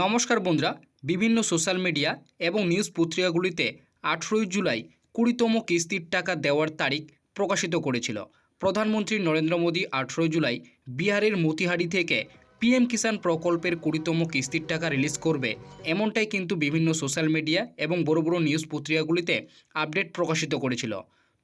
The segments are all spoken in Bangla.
নমস্কার বন্ধুরা, বিভিন্ন সোশ্যাল মিডিয়া এবং নিউজ পত্রিকাগুলিতে আঠেরোই জুলাই কুড়িতম কিস্তির টাকা দেওয়ার তারিখ প্রকাশিত করেছিল। প্রধানমন্ত্রী নরেন্দ্র মোদী আঠেরোই জুলাই বিহারের মতিহারি থেকে পিএম কিষাণ প্রকল্পের কুড়িতম কিস্তির টাকা রিলিজ করবে। এমনটাই কিন্তু বিভিন্ন সোশ্যাল মিডিয়া এবং বড় বড় নিউজ পত্রিকাগুলিতে আপডেট প্রকাশিত করেছিল।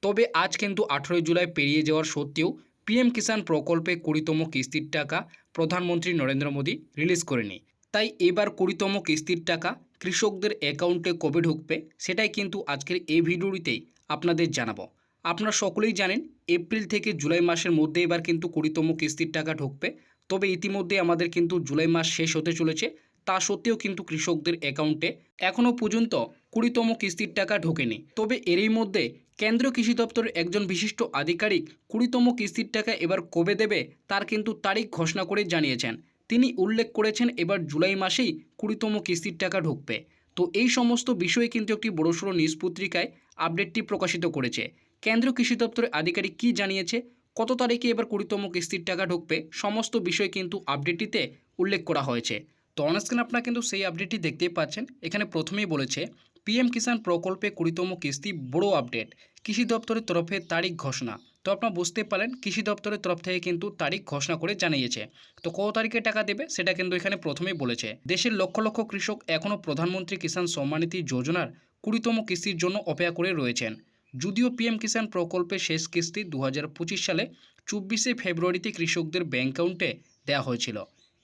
তবে আজ কিন্তু আঠেরোই জুলাই পেরিয়ে যাওয়ার সত্ত্বেও পিএম কিষাণ প্রকল্পে কুড়িতম কিস্তির টাকা প্রধানমন্ত্রী নরেন্দ্র মোদী রিলিজ করেনি। তাই এবার কুড়িতম কিস্তির টাকা কৃষকদের অ্যাকাউন্টে কবে ঢুকবে সেটাই কিন্তু আজকের এই ভিডিওটিতেই আপনাদের জানাব। আপনারা সকলেই জানেন, এপ্রিল থেকে জুলাই মাসের মধ্যে এবার কিন্তু কুড়িতম কিস্তির টাকা ঢুকবে। তবে ইতিমধ্যে আমাদের কিন্তু জুলাই মাস শেষ হতে চলেছে, তা সত্ত্বেও কিন্তু কৃষকদের অ্যাকাউন্টে এখনও পর্যন্ত কুড়িতম কিস্তির টাকা ঢোকেনি। তবে এরই মধ্যে কেন্দ্রীয় কৃষি দপ্তরের একজন বিশিষ্ট আধিকারিক কুড়িতম কিস্তির টাকা এবার কবে দেবে তার কিন্তু তারিখ ঘোষণা করে জানিয়েছেন। তিনি উল্লেখ করেছেন এবার জুলাই মাসেই কুড়িতম কিস্তির টাকা ঢুকবে। তো এই সমস্ত বিষয়ে কিন্তু একটি বড়সড় নিউজ পত্রিকায় আপডেটটি প্রকাশিত করেছে। কেন্দ্রীয় কৃষি দপ্তরের আধিকারিক কী জানিয়েছে? কত তারিখে এবার কুড়িতম কিস্তির টাকা ঢুকবে? সমস্ত বিষয় কিন্তু আপডেটটিতে উল্লেখ করা হয়েছে। তো অনস্ক্রিন আপনারা কিন্তু সেই আপডেটটি দেখতেই পাচ্ছেন। এখানে প্রথমেই বলেছে, পিএম কিষাণ প্রকল্পে কুড়িতম কিস্তি বড় আপডেট। কৃষি দপ্তরের তরফে তারিখ ঘোষণা। তো আপনারা বুঝতে পারেন কৃষি দপ্তরের তরফ থেকে কিন্তু তারিখ ঘোষণা করে জানিয়েছে। তো কত তারিখে টাকা দেবে, সেটা কিন্তু এখানে প্রথমেই বলেছে। দেশের লক্ষ লক্ষ কৃষক এখনও প্রধানমন্ত্রী কিষাণ সম্মানিধি যোজনার কুড়িতম কিস্তির জন্য অপেক্ষা করে রয়েছেন। যদিও পিএম কিষাণ প্রকল্পের শেষ কিস্তি দু হাজার পঁচিশ সালে চব্বিশে ফেব্রুয়ারিতে কৃষকদের ব্যাঙ্ক অ্যাকাউন্টে দেওয়া হয়েছিল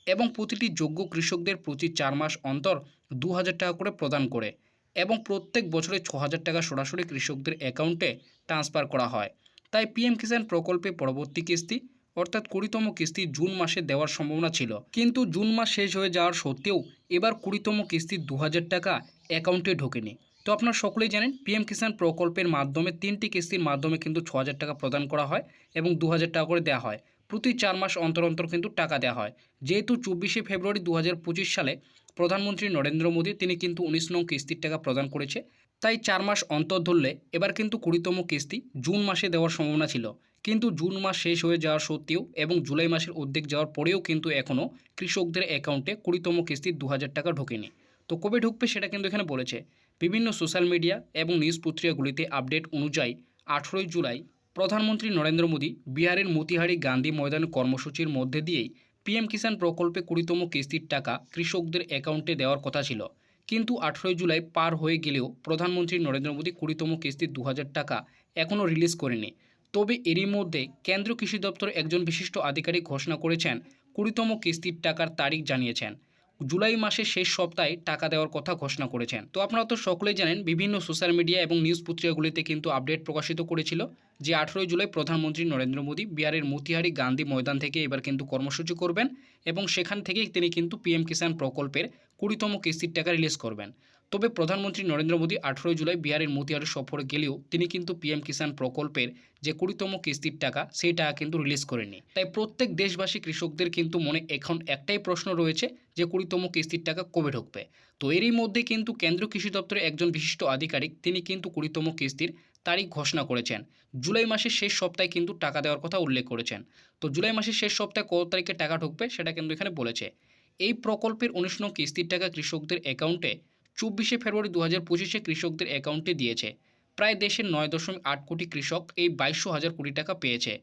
এবং প্রতিটি যোগ্য কৃষকদের প্রতি চার মাস অন্তর দু হাজার টাকা করে প্রদান করে এবং প্রত্যেক বছরে ছ টাকা সরাসরি কৃষকদের অ্যাকাউন্টে ট্রান্সফার করা হয়। তাই পিএম কিষাণ প্রকল্পে পরবর্তী কিস্তি, অর্থাৎ কুড়িতম কিস্তি জুন মাসে দেওয়ার সম্ভাবনা ছিল। কিন্তু জুন মাস শেষ হয়ে যাওয়ার সত্ত্বেও এবার কুড়িতম কিস্তি দু হাজার টাকা অ্যাকাউন্টে ঢোকেনি। তো আপনারা সকলেই জানেন, পিএম কিষাণ প্রকল্পের মাধ্যমে তিনটি কিস্তির মাধ্যমে কিন্তু ছ টাকা প্রদান করা হয় এবং দু হাজার টাকা করে দেওয়া হয়। প্রতি চার মাস অন্তর অন্তর কিন্তু টাকা দেওয়া হয়। যেহেতু চব্বিশে ফেব্রুয়ারি দু হাজার পঁচিশ সালে প্রধানমন্ত্রী নরেন্দ্র মোদী, তিনি কিন্তু উনিশ নং কিস্তির টাকা প্রদান করেছে। তাই চার মাস অন্তর ধরলে এবার কিন্তু কুড়িতম কিস্তি জুন মাসে দেওয়ার সম্ভাবনা ছিল। কিন্তু জুন মাস শেষ হয়ে যাওয়ার সত্ত্বেও এবং জুলাই মাসের অর্ধেক যাওয়ার পরেও কিন্তু এখনও কৃষকদের অ্যাকাউন্টে কুড়িতম কিস্তি দু হাজার টাকা ঢোকেনি। তো কবে ঢুকবে সেটা কিন্তু এখানে বলেছে। বিভিন্ন সোশ্যাল মিডিয়া এবং নিউজ পত্রিকাগুলিতে আপডেট অনুযায়ী আঠেরোই জুলাই প্রধানমন্ত্রী নরেন্দ্র মোদী বিহারের মতিহারি গান্ধী ময়দান কর্মসূচির মধ্যে দিয়েই পিএম কিষাণ প্রকল্পে কুড়িতম কিস্তির টাকা কৃষকদের অ্যাকাউন্টে দেওয়ার কথা ছিল। কিন্তু আঠেরোই জুলাই পার হয়ে গেলেও প্রধানমন্ত্রী নরেন্দ্র মোদী কুড়িতম কিস্তি দু হাজার টাকা এখনও রিলিজ করেনি তবে এরই মধ্যে কেন্দ্রীয় কৃষি দপ্তর একজন বিশিষ্ট আধিকারিক ঘোষণা করেছেন, কুড়িতম কিস্তির টাকার তারিখ জানিয়েছেন। জুলাই মাসের শেষ সপ্তাহে টাকা দেওয়ার কথা ঘোষণা করেছেন। তো আপনারা তো সকলেই জানেন, বিভিন্ন সোশ্যাল মিডিয়া এবং নিউজ পত্রিকাগুলিতে কিন্তু আপডেট প্রকাশিত করেছিল যে আঠেরোই জুলাই প্রধানমন্ত্রী নরেন্দ্র মোদী বিহারের মতিহারি গান্ধী ময়দান থেকে এবার কিন্তু কর্মসূচি করবেন এবং সেখান থেকে তিনি কিন্তু পিএম কিষাণ প্রকল্পের কুড়িতম কিস্তির টাকা রিলিজ করবেন। তবে প্রধানমন্ত্রী নরেন্দ্র মোদী আঠেরোই জুলাই বিহারের মতিহারি সফরে গেলেও তিনি কিন্তু পিএম কিষাণ প্রকল্পের যে কুড়িতম কিস্তির টাকা, সেই টাকা কিন্তু রিলিজ করেনি তাই প্রত্যেক দেশবাসী কৃষকদের কিন্তু মনে এখন একটাই প্রশ্ন রয়েছে যে কুড়িতম কিস্তির টাকা কবে ঢুকবে। তো এরই মধ্যে কিন্তু কেন্দ্রীয় কৃষি দপ্তরের একজন বিশিষ্ট আধিকারিক তিনি কিন্তু কুড়িতম কিস্তির তারিখ ঘোষণা করেছেন। জুলাই মাসের শেষ সপ্তাহে কিন্তু টাকা দেওয়ার কথা উল্লেখ করেছেন। তো জুলাই মাসের শেষ সপ্তাহে কত তারিখে টাকা ঢুকবে, সেটা কিন্তু এখানে বলেছে। এই প্রকল্পের উনিশ কিস্তির টাকা কৃষকদের অ্যাকাউন্টে চব্বিশে ফেব্রুয়ারি দু হাজার পঁচিশে কৃষকদের অ্যাকাউন্টে দিয়েছে। প্রায় দেশের নয় দশমিক আট কোটি কৃষক এই বাইশশো হাজার কোটি টাকা পেয়েছে।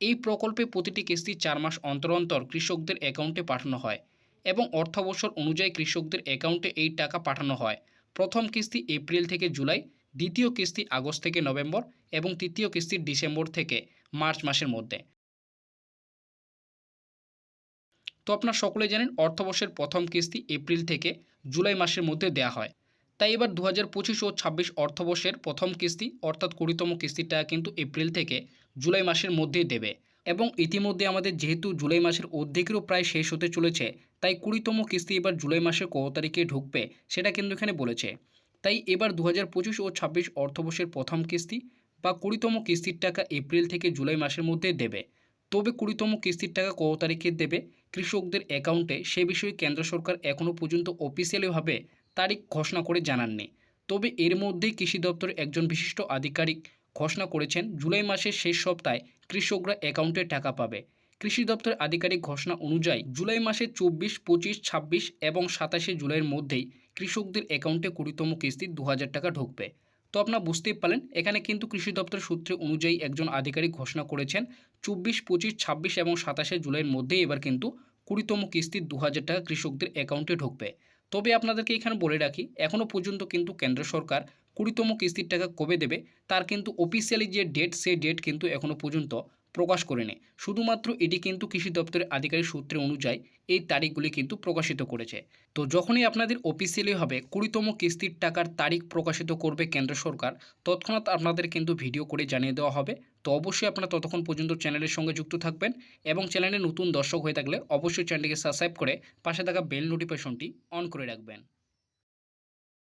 এই প্রকল্পে প্রতিটি কিস্তি চার মাস অন্তর অন্তর কৃষকদের অ্যাকাউন্টে পাঠানো হয় এবং অর্থবছর অনুযায়ী কৃষকদের অ্যাকাউন্টে এই টাকা পাঠানো হয়। প্রথম কিস্তি এপ্রিল থেকে জুলাই, দ্বিতীয় কিস্তি আগস্ট থেকে নভেম্বর এবং তৃতীয় কিস্তি ডিসেম্বর থেকে মার্চ মাসের মধ্যে। তো আপনার সকলে জানেন অর্থবর্ষের প্রথম কিস্তি এপ্রিল থেকে জুলাই মাসের মধ্যে দেওয়া হয়। তাই এবার দু হাজার পঁচিশ ও ছাব্বিশ অর্থবর্ষের প্রথম কিস্তি অর্থাৎ কুড়িতম কিস্তিটা কিন্তু এপ্রিল থেকে জুলাই মাসের মধ্যেই দেবে। এবং ইতিমধ্যে আমাদের যেহেতু জুলাই মাসের অর্ধেকেরও প্রায় শেষ হতে চলেছে, তাই কুড়িতম কিস্তি এবার জুলাই মাসের কত তারিখে ঢুকবে সেটা কিন্তু এখানে বলেছে। তাই এবার দু হাজার পঁচিশ ও ছাব্বিশ অর্থবর্ষের প্রথম কিস্তি বা কুড়িতম কিস্তির টাকা এপ্রিল থেকে জুলাই মাসের মধ্যে দেবে। তবে কুড়িতম কিস্তির টাকা কত তারিখে দেবে কৃষকদের অ্যাকাউন্টে সে বিষয়ে কেন্দ্র সরকার এখনও পর্যন্ত অফিসিয়ালিভাবে তারিখ ঘোষণা করে জানাননি। তবে এর মধ্যেই কৃষি দপ্তরের একজন বিশিষ্ট আধিকারিক ঘোষণা করেছেন, জুলাই মাসের শেষ সপ্তাহে কৃষকরা অ্যাকাউন্টে টাকা পাবে। কৃষি দপ্তরের আধিকারিক ঘোষণা অনুযায়ী, জুলাই মাসে চব্বিশ, পঁচিশ, ছাব্বিশ এবং সাতাশে জুলাইয়ের মধ্যেই কৃষকদের অ্যাকাউন্টে কুড়িতম কিস্তি দু হাজার টাকা ঢুকবে। তো আপনারা বুঝতেই পারলেন, এখানে কিন্তু কৃষি দপ্তর সূত্রে অনুযায়ী একজন আধিকারিক ঘোষণা করেছেন, চব্বিশ, পঁচিশ, ছাব্বিশ এবং সাতাশে জুলাইয়ের মধ্যেই এবার কিন্তু কুড়িতম কিস্তি দু হাজার টাকা কৃষকদের অ্যাকাউন্টে ঢুকবে। তবে আপনাদেরকে এখানে বলে রাখি এখনও পর্যন্ত কিন্তু কেন্দ্র সরকার কুড়িতম কিস্তির টাকা কবে দেবে, তার কিন্তু অফিসিয়ালি যে ডেট সেই ডেট কিন্তু এখনও পর্যন্ত প্রকাশ করেনি। শুধুমাত্র এটি কিন্তু কৃষি দপ্তরের আধিকারিক সূত্রে অনুযায়ী এই তারিখগুলি কিন্তু প্রকাশিত করেছে। তো যখনই আপনাদের অফিসিয়ালি হবে কুড়িতম কিস্তির টাকার তারিখ প্রকাশিত করবে কেন্দ্র সরকার, তৎক্ষণাৎ আপনাদের কিন্তু ভিডিও করে জানিয়ে দেওয়া হবে। তো অবশ্যই আপনারা ততক্ষণ পর্যন্ত চ্যানেলের সঙ্গে যুক্ত থাকবেন এবং চ্যানেলে নতুন দর্শক হয়ে থাকলে অবশ্যই চ্যানেলটিকে সাবস্ক্রাইব করে পাশে থাকা বেল নোটিফিকেশনটি অন করে রাখবেন।